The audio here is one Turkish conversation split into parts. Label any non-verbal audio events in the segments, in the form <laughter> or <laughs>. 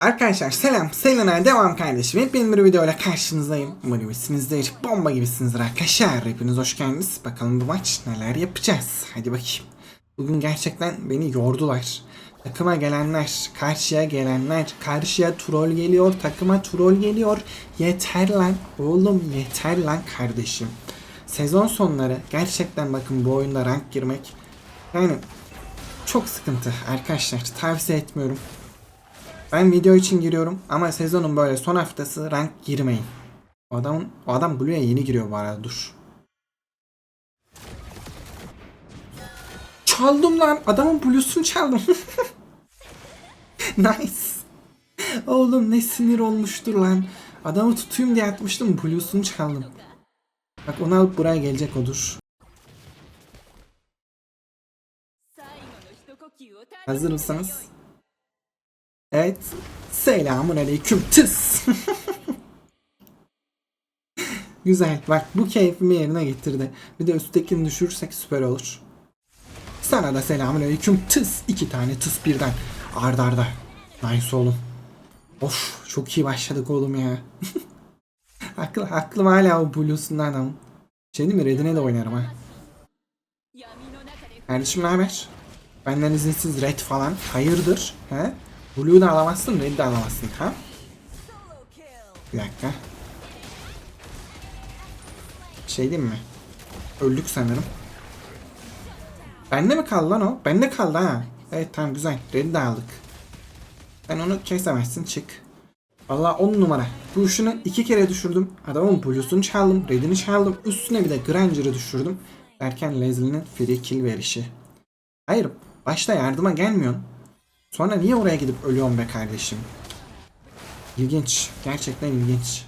Arkadaşlar selam, Selena'ya devam kardeşim. Hepiniz bir videoyla karşınızdayım. Umarım iyisinizdir. Bomba gibisinizdir arkadaşlar. Hepiniz hoş geldiniz. Bakalım bu maç neler yapacağız. Hadi bakayım. Bugün gerçekten beni yordular. Takıma gelenler, karşıya gelenler, karşıya troll geliyor, takıma troll geliyor. Yeter lan, oğlum yeter lan kardeşim. Sezon sonları gerçekten bakın bu oyunda rank girmek yani çok sıkıntı arkadaşlar. Tavsiye etmiyorum. Ben video için giriyorum ama sezonun böyle son haftası rank girmeyin. O adam, o adam Blue'ya yeni giriyor bu arada dur. Çaldım lan. Adamın Blue'sunu çaldım. <laughs> nice. Oğlum ne sinir olmuştur lan. Adamı tutayım diye atmıştım. Blue'sunu çaldım. Bak onu alıp buraya gelecek odur. Hazır mısınız? Evet. Selamun aleyküm tıs. <laughs> Güzel. Bak bu keyfimi yerine getirdi. Bir de üsttekini düşürürsek süper olur. Sana da selamun aleyküm tıs. iki tane tıs birden. Arda arda. Nice oğlum. Of çok iyi başladık oğlum ya. <laughs> Aklı, aklım hala o Blues'undan ama. Şey değil mi? Red'ine de oynarım ha. Kardeşim ne haber? Benden izinsiz red falan. Hayırdır? He? Blue'u da alamazsın, red de alamazsın. Ha? Bir dakika. Şey diyeyim mi? Öldük sanırım. Bende mi kaldı lan o? Bende kaldı ha. Evet tamam güzel. Red'i de aldık. Sen onu kesemezsin çık. Valla 10 numara. Bu ışını iki kere düşürdüm. Adamın blues'unu çaldım. Red'ini çaldım. Üstüne bir de Granger'ı düşürdüm. Derken Leslie'nin free kill verişi. Hayır. Başta yardıma gelmiyorsun. Sonra niye oraya gidip ölüyorsun be kardeşim? İlginç. Gerçekten ilginç.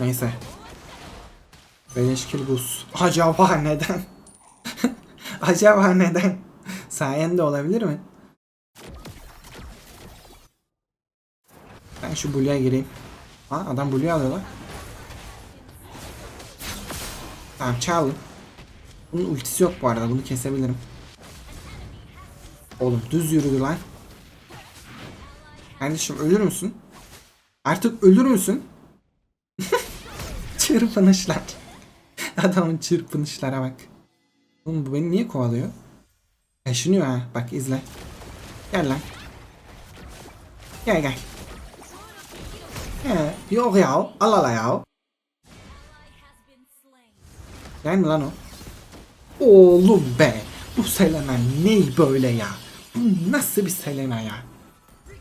Neyse. Beleş kill buz. <laughs> Acaba neden? <laughs> Acaba neden? Sayende olabilir mi? Ben şu Blue'ya gireyim. Ha adam Blue'yu alıyor lan. Tamam çaldım. Bunun ultisi yok bu arada bunu kesebilirim. Oğlum düz yürüdü lan. Kardeşim ölür müsün? Artık ölür müsün? <laughs> Çırpınışlar. Adamın çırpınışlara bak. Oğlum bu beni niye kovalıyor? Kaşınıyor ha. Bak izle. Gel lan. Gel gel. Yok ya. Al al ya. Gel mi lan o? Oğlum be. Bu Selena ne böyle ya? Bu nasıl bir Selena ya?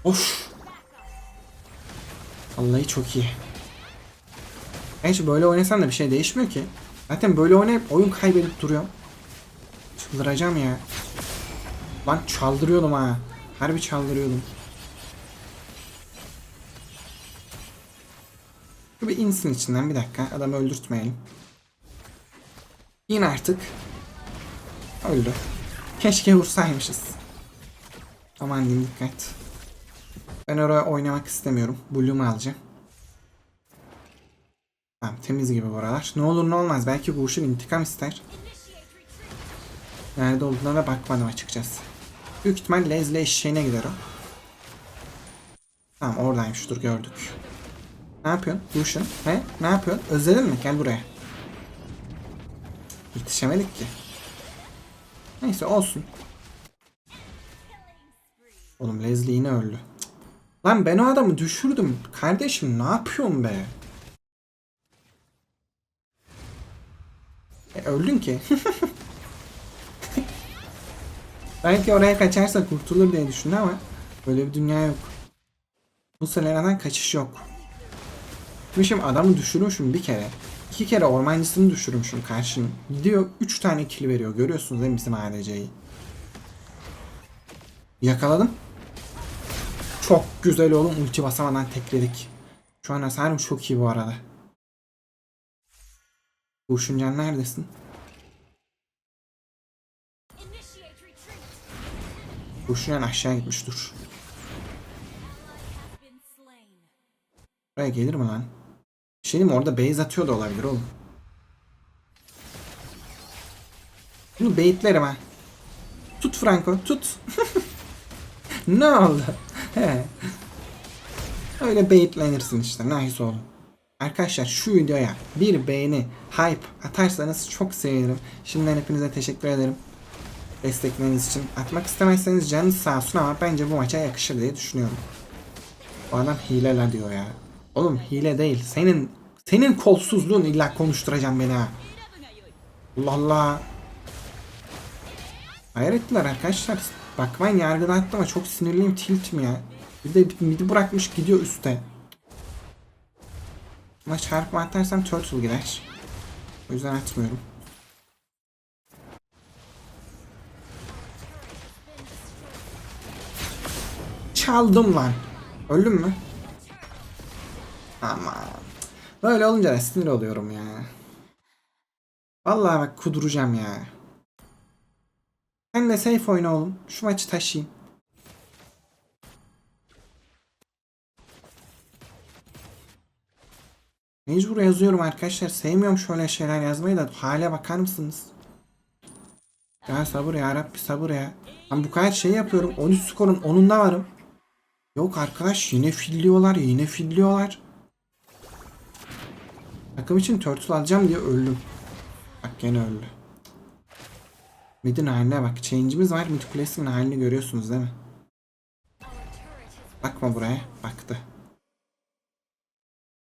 Of. Vallahi çok iyi. Gerçi böyle oynasam da bir şey değişmiyor ki. Zaten böyle oynayıp oyun kaybedip duruyorum. Çıldıracağım ya. Lan çaldırıyordum ha. Harbi çaldırıyordum. Şu bir insin içinden bir dakika. Adamı öldürtmeyelim. İn artık. Öldü. Keşke vursaymışız. Aman diyeyim dikkat. Ben oraya oynamak istemiyorum. Blue'umu alacağım. Tamam temiz gibi buralar. Ne olur ne olmaz. Belki Guş'un intikam ister. Nerede olduğuna bakmadım açıkçası. Büyük ihtimal Leslie eşeğine gider o. Tamam oradaymış dur gördük. Ne yapıyorsun Guş'un? He? Ne yapıyorsun? Özledin mi? Gel buraya. Yetişemedik ki. Neyse olsun. Oğlum Leslie yine öldü. Lan ben o adamı düşürdüm. Kardeşim ne yapıyorsun be? E, öldün ki. <laughs> Belki oraya kaçarsa kurtulur diye düşündü ama böyle bir dünya yok. Bu Selena'dan kaçış yok. Gitmişim adamı düşürmüşüm bir kere. İki kere ormancısını düşürmüşüm karşının. Gidiyor 3 tane kill veriyor. Görüyorsunuz değil mi bizim ADC'yi? Yakaladım. Çok güzel oğlum. Ulti basamadan tekledik. Şu an hasarım çok iyi bu arada. Burşuncan neredesin? Burşuncan aşağı gitmiş dur. Buraya gelir mi lan? Şey mi? Orada base atıyor da olabilir oğlum. Bunu baitlerim ha. Tut Franco tut. <laughs> ne oldu? Öyle baitlenirsin işte. Nice oğlum. Arkadaşlar şu videoya bir beğeni, hype atarsanız çok sevinirim. Şimdiden hepinize teşekkür ederim. Destekleriniz için. Atmak istemezseniz canınız sağ olsun ama bence bu maça yakışır diye düşünüyorum. Bu adam hile la diyor ya. Oğlum hile değil. Senin senin kolsuzluğun illa konuşturacağım beni ha. Allah Allah. Hayır ettiler arkadaşlar. Bakmayın yargıda attım ama çok sinirliyim tiltim ya. Bir de midi bırakmış gidiyor üste. Ama çarpma atarsam turtle gider. O yüzden atmıyorum. Çaldım lan. Öldüm mü? Aman. Böyle olunca da sinir oluyorum ya. Vallahi bak kuduracağım ya. Sen de safe oyna oğlum. Şu maçı taşıyayım. Mecbur yazıyorum arkadaşlar. Sevmiyorum şöyle şeyler yazmayı da hale bakar mısınız? Ya sabır ya Rabbi sabır ya. Ben bu kadar şey yapıyorum. 13 skorun 10'unda varım. Yok arkadaş yine filliyorlar yine filliyorlar. Takım için turtle alacağım diye öldüm. Bak gene öldü. Mid'in haline bak. Change'imiz var. Mid kulesinin halini görüyorsunuz değil mi? Bakma buraya. Baktı.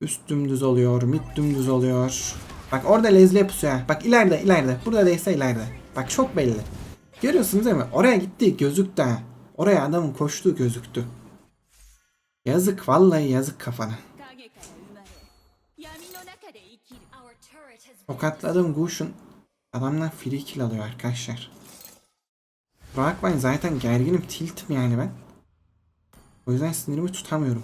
Üst dümdüz oluyor. Mid dümdüz oluyor. Bak orada Leslie pusuyor. Bak ileride ileride. Burada değilse ileride. Bak çok belli. Görüyorsunuz değil mi? Oraya gitti. Gözüktü ha. Oraya adamın koştuğu gözüktü. Yazık vallahi yazık kafana. Tokatladım Gush'un Adamlar free kill alıyor arkadaşlar. Bakmayın zaten gerginim tiltim yani ben. O yüzden sinirimi tutamıyorum.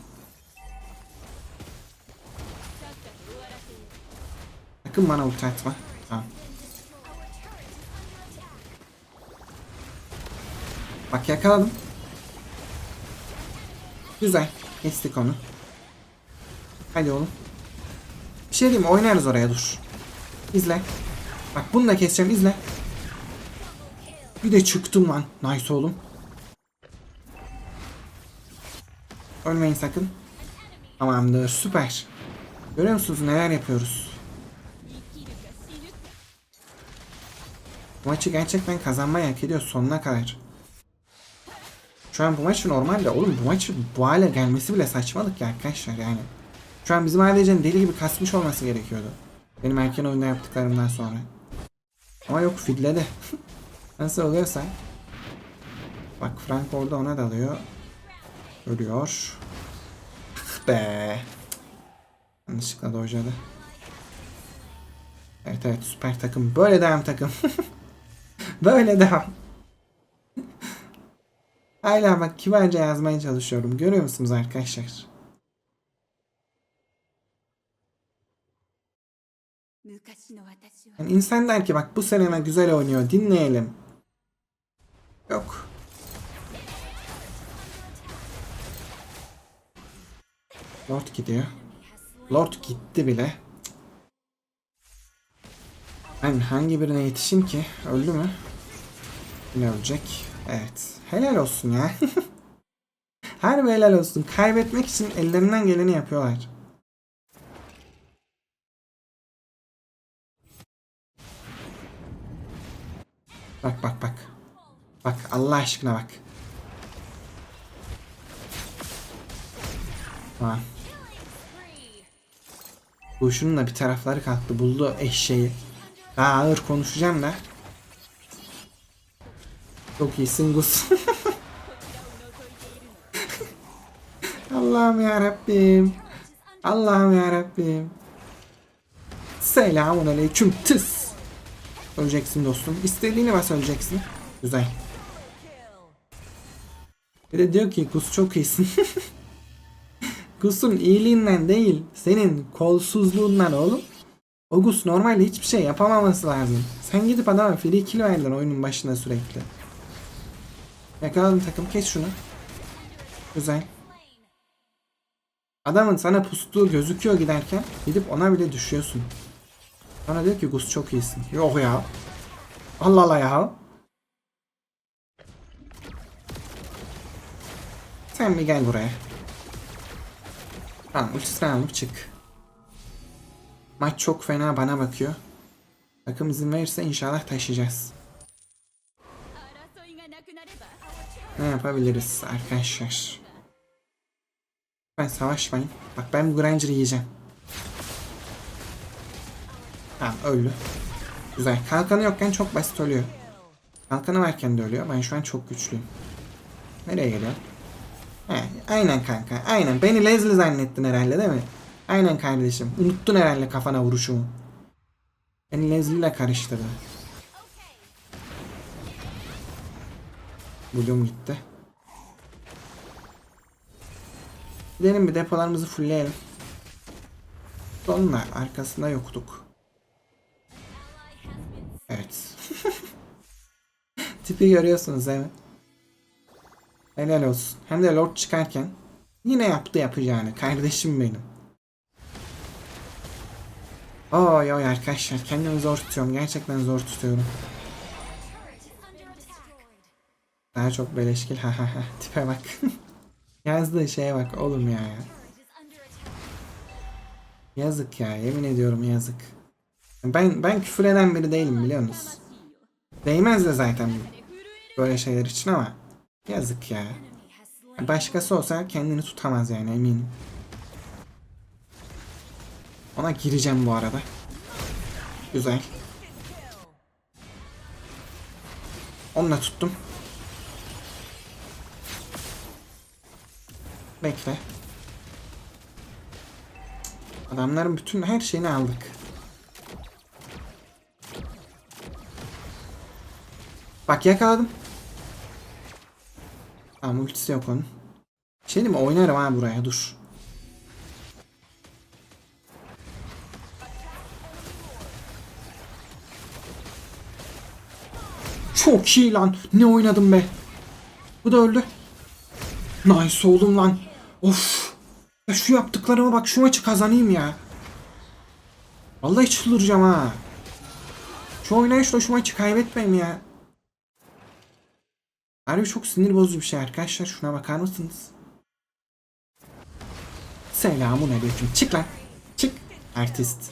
Sakın bana ulti atma. Tamam. Bak yakaladım. Güzel. Kestik onu. Hadi oğlum. Bir şey diyeyim oynarız oraya dur. İzle. Bak bunu da keseceğim izle. Bir de çıktım lan. Nice oğlum. Ölmeyin sakın. Tamamdır süper. Görüyor musunuz neler yapıyoruz? Bu maçı gerçekten kazanmayı hak ediyor sonuna kadar. Şu an bu maçı normalde oğlum bu maçı bu hale gelmesi bile saçmalık ya arkadaşlar yani. Şu an bizim ADC'nin deli gibi kasmış olması gerekiyordu. Benim erken oyunda yaptıklarımdan sonra. Ama yok fidledi. <laughs> Nasıl oluyorsa. Bak Frank orada ona dalıyor. Ölüyor. Be. Yanlışlıkla dojladı. Evet evet süper takım. Böyle devam takım. <laughs> Böyle devam. Hala bak kibarca yazmaya çalışıyorum. Görüyor musunuz arkadaşlar? Yani insan der ki bak bu Selena güzel oynuyor dinleyelim. Yok. Lord gidiyor. Lord gitti bile. Ben hangi birine yetişeyim ki? Öldü mü? Yine ölecek. Evet. Helal olsun ya. <laughs> Harbi helal olsun. Kaybetmek için ellerinden geleni yapıyorlar. Bak bak bak. Bak Allah aşkına bak. Tamam. Bu şunun da bir tarafları kalktı. Buldu eşeği. Daha ağır konuşacağım da. Çok iyisin Gus. <laughs> Allah'ım ya Rabbim. Allah'ım ya Rabbim. Selamun aleyküm tıs. Öleceksin dostum. İstediğini bas öleceksin. Güzel. Bir de diyor ki Gus çok iyisin. <laughs> Gus'un iyiliğinden değil, senin kolsuzluğundan oğlum. O Gus normalde hiçbir şey yapamaması lazım. Sen gidip adama free kill verdin oyunun başında sürekli. Yakaladım takım kes şunu. Güzel. Adamın sana pustuğu gözüküyor giderken gidip ona bile düşüyorsun. Bana diyor ki Gus çok iyisin. Yok ya. Allah Allah ya. Sen bir gel buraya. Tamam ultisini alıp çık. Maç çok fena bana bakıyor. Takım izin verirse inşallah taşıyacağız. Ne yapabiliriz arkadaşlar? Ben savaşmayın. Bak ben bu Granger'ı yiyeceğim. Tamam öldü. Güzel. Kalkanı yokken çok basit ölüyor. Kalkanı varken de ölüyor. Ben şu an çok güçlüyüm. Nereye geliyor? He, aynen kanka. Aynen. Beni Leslie zannettin herhalde değil mi? Aynen kardeşim. Unuttun herhalde kafana vuruşumu. Beni Leslie ile karıştırdı. Bloom gitti. Gidelim bir depolarımızı fullleyelim. Sonunda arkasında yoktuk. Evet. <laughs> Tipi görüyorsunuz değil mi? Helal olsun. Hem de Lord çıkarken yine yaptı yapacağını. Kardeşim benim. Oy oy arkadaşlar kendimi zor tutuyorum. Gerçekten zor tutuyorum. Daha çok beleşkil ha ha ha tipe bak. <laughs> Yazdığı şeye bak oğlum ya. Yazık ya yemin ediyorum yazık. Ben ben küfür eden biri değilim biliyor musunuz? Değmez de zaten böyle şeyler için ama yazık ya. Başkası olsa kendini tutamaz yani eminim. Ona gireceğim bu arada. Güzel. Onu da tuttum. Bekle. Adamların bütün her şeyini aldık. Bak yakaladım. Tamam ultisi yok onun. Şey mi? Oynarım ha buraya dur. Çok iyi lan. Ne oynadım be. Bu da öldü. Nice oğlum lan. Of. Ya şu yaptıklarıma bak şu maçı kazanayım ya. Vallahi çıldıracağım ha. Şu oynayışla şu maçı kaybetmeyeyim ya. Harbi çok sinir bozucu bir şey arkadaşlar. Şuna bakar mısınız? Selamun aleyküm. Çık lan. Çık. Artist.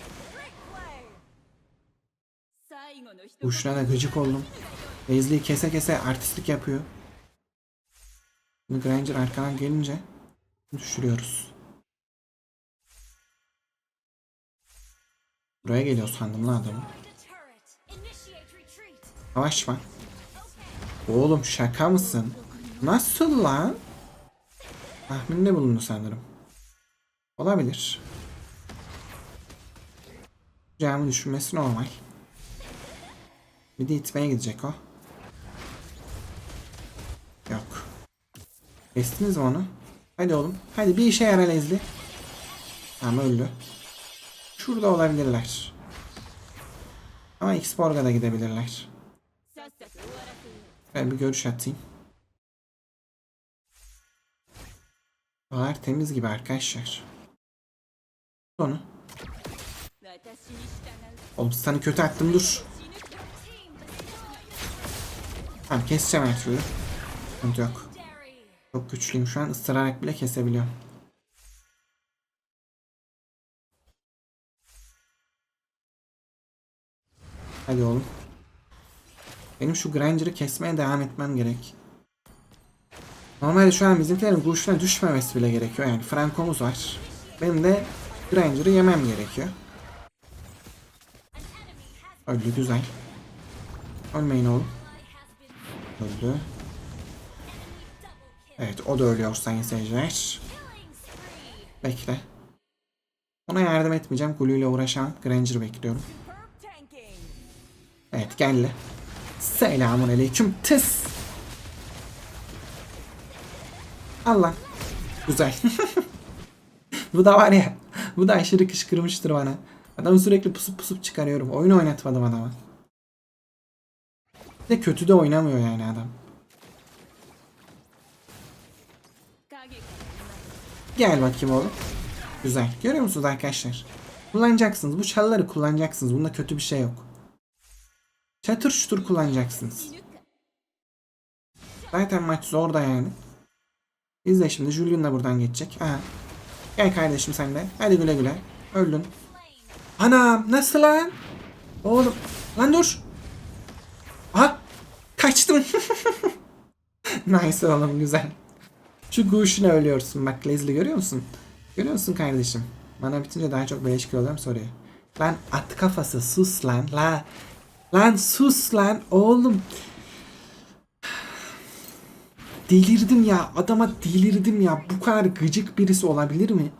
Uçuna da gıcık oldum. Wesley kese kese artistlik yapıyor. Şimdi Granger arkadan gelince düşürüyoruz. Buraya geliyor sandım lan adamı. Savaşma. Oğlum şaka mısın? Nasıl lan? Tahminde bulundu sanırım. Olabilir. Camı düşürmesi normal. Bir de itmeye gidecek o. Yok. Kestiniz mi onu? Hadi oğlum. Hadi bir işe yarar Ezli. Tamam öldü. Şurada olabilirler. Ama X-Borg'a da gidebilirler. Ben bir görüş atayım. Bahar temiz gibi arkadaşlar. Sonu. Oğlum sana kötü attım dur. Tamam keseceğim her türlü. Sıkıntı yok. Çok güçlüyüm şu an ısırarak bile kesebiliyorum. Hadi oğlum. Benim şu Granger'ı kesmeye devam etmem gerek. Normalde şu an bizimkilerin kuşuna düşmemesi bile gerekiyor. Yani Franco'muz var. Benim de Granger'ı yemem gerekiyor. Öldü güzel. Ölmeyin oğlum. Öldü. Evet o da ölüyor sayın seyirciler. Bekle. Ona yardım etmeyeceğim. Gulu ile uğraşan Granger bekliyorum. Evet geldi. Selamun aleyküm tıs. Allah. Güzel. <laughs> bu da var ya. Bu da aşırı kışkırmıştır bana. Adam sürekli pusup pusup çıkarıyorum. Oyun oynatmadım adama. Bir de kötü de oynamıyor yani adam. Gel bakayım oğlum. Güzel. Görüyor musunuz arkadaşlar? Kullanacaksınız. Bu çalları kullanacaksınız. Bunda kötü bir şey yok çatır çutur kullanacaksınız. Zaten maç zor da yani. İzle şimdi Julian da buradan geçecek. Aha. Gel kardeşim sen de. Hadi güle güle. Öldün. Anam nasıl lan? Oğlum. Lan dur. Aha. Kaçtım. <laughs> nice oğlum güzel. Şu guşuna ölüyorsun bak Leslie görüyor musun? Görüyor musun kardeşim? Bana bitince daha çok beleş kilo alıyorum. Lan at kafası sus lan la. Lan sus lan oğlum. Delirdim ya. Adama delirdim ya. Bu kadar gıcık birisi olabilir mi?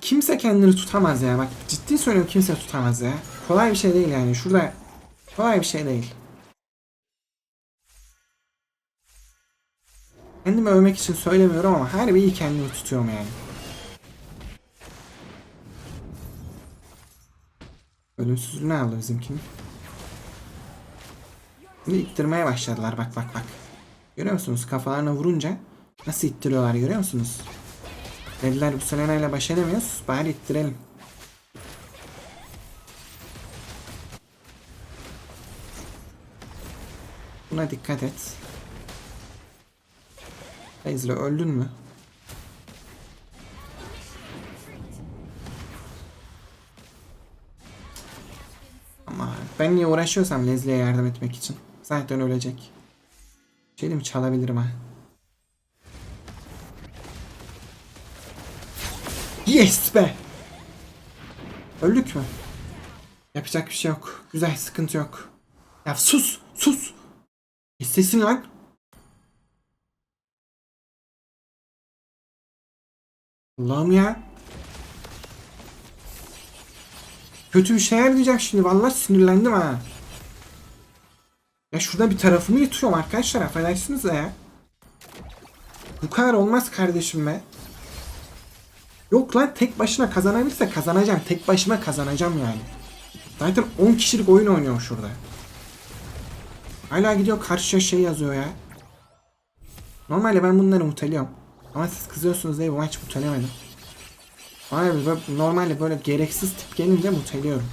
Kimse kendini tutamaz ya. Bak ciddi söylüyorum kimse tutamaz ya. Kolay bir şey değil yani. Şurada kolay bir şey değil. Kendimi övmek için söylemiyorum ama harbi iyi kendimi tutuyorum yani. Ölümsüzlüğünü aldı bizimkinin. Şimdi başladılar bak bak bak. Görüyor musunuz? Kafalarına vurunca nasıl ittiriyorlar görüyor musunuz? Dediler bu Selena ile baş edemiyoruz. Bari ittirelim. Buna dikkat et. Ezra öldün mü? Ben niye uğraşıyorsam Leslie'ye yardım etmek için. Zaten ölecek. Şey mi? çalabilirim ha. Yes be! Öldük mü? Yapacak bir şey yok. Güzel sıkıntı yok. Ya sus! Sus! İstesin lan. Allah'ım ya. Kötü bir şeyler diyeceğim şimdi. Vallahi sinirlendim ha. Ya şurada bir tarafımı yutuyorum arkadaşlar. Affedersiniz de ya. Bu kadar olmaz kardeşim be. Yok lan tek başına kazanabilirse kazanacağım. Tek başıma kazanacağım yani. Zaten 10 kişilik oyun oynuyor şurada. Hala gidiyor karşıya şey yazıyor ya. Normalde ben bunları muteliyorum. Ama siz kızıyorsunuz diye bu maç mutelemedim. Hayır normalde böyle gereksiz tip gelince muteliyorum.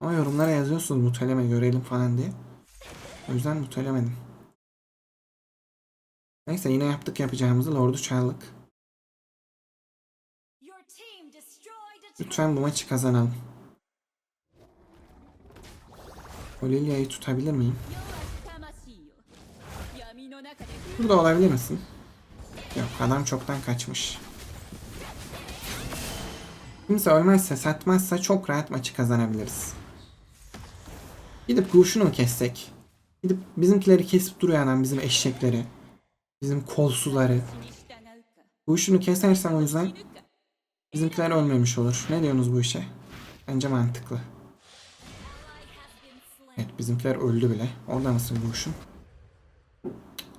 Ama yorumlara yazıyorsunuz muteleme görelim falan diye. O yüzden mutelemedim. Neyse yine yaptık yapacağımızı Lord'u çaldık. Lütfen bu maçı kazanalım. Olelia'yı tutabilir miyim? Burada olabilir misin? Yok adam çoktan kaçmış. Kimse ölmezse satmazsa çok rahat maçı kazanabiliriz. Gidip kurşunu mu kessek? Gidip bizimkileri kesip duruyor adam bizim eşekleri. Bizim kolsuları. Kurşunu kesersem o yüzden bizimkiler ölmemiş olur. Ne diyorsunuz bu işe? Bence mantıklı. Evet bizimkiler öldü bile. Orada mısın kurşun?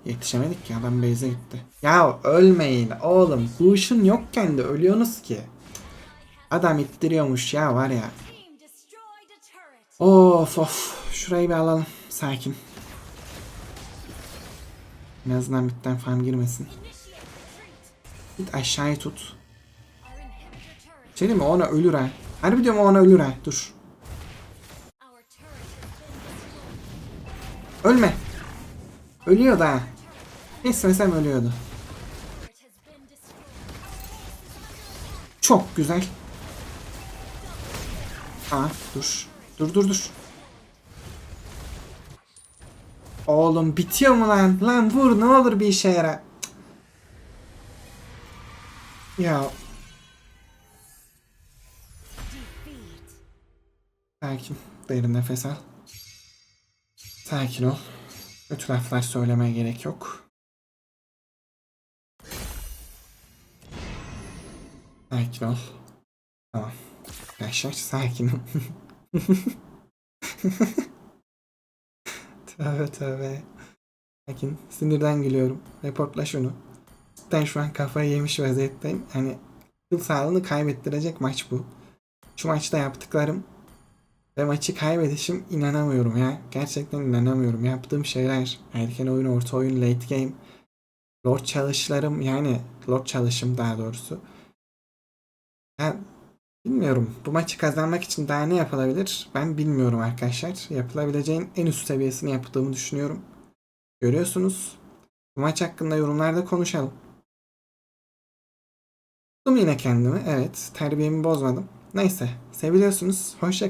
Yetişemedik ki adam base'e gitti. Ya ölmeyin oğlum. Guş'un yokken de ölüyorsunuz ki. Adam ittiriyormuş ya var ya. Of of. Şurayı bir alalım. Sakin. En azından bitten farm girmesin. Git aşağıyı tut. Şey mi ona ölür ha. Harbi diyorum ona ölür ha. Dur. Ölme. Ölüyordu ha. Kesmesem ölüyordu. Çok güzel. Aa dur. Dur dur dur. Oğlum bitiyor mu lan? Lan vur ne olur bir işe yara. Ya sakin. Derin nefes al. Sakin ol. Kötü laflar söylemeye gerek yok. Sakin ol. Tamam. Arkadaşlar sakinim. <laughs> tövbe tövbe. Sakin. Sinirden gülüyorum. Reportla şunu. Cidden şu an kafayı yemiş vaziyetteyim. Hani yıl sağlığını kaybettirecek maç bu. Şu maçta yaptıklarım ve maçı kaybedişim inanamıyorum ya. Gerçekten inanamıyorum. Yaptığım şeyler. Erken oyun, orta oyun, late game. Lord çalışlarım yani Lord çalışım daha doğrusu. Ya Bilmiyorum. Bu maçı kazanmak için daha ne yapılabilir? Ben bilmiyorum arkadaşlar. Yapılabileceğin en üst seviyesini yaptığımı düşünüyorum. Görüyorsunuz. Bu maç hakkında yorumlarda konuşalım. Tuttum yine kendimi. Evet. Terbiyemi bozmadım. Neyse. Seviliyorsunuz. Hoşça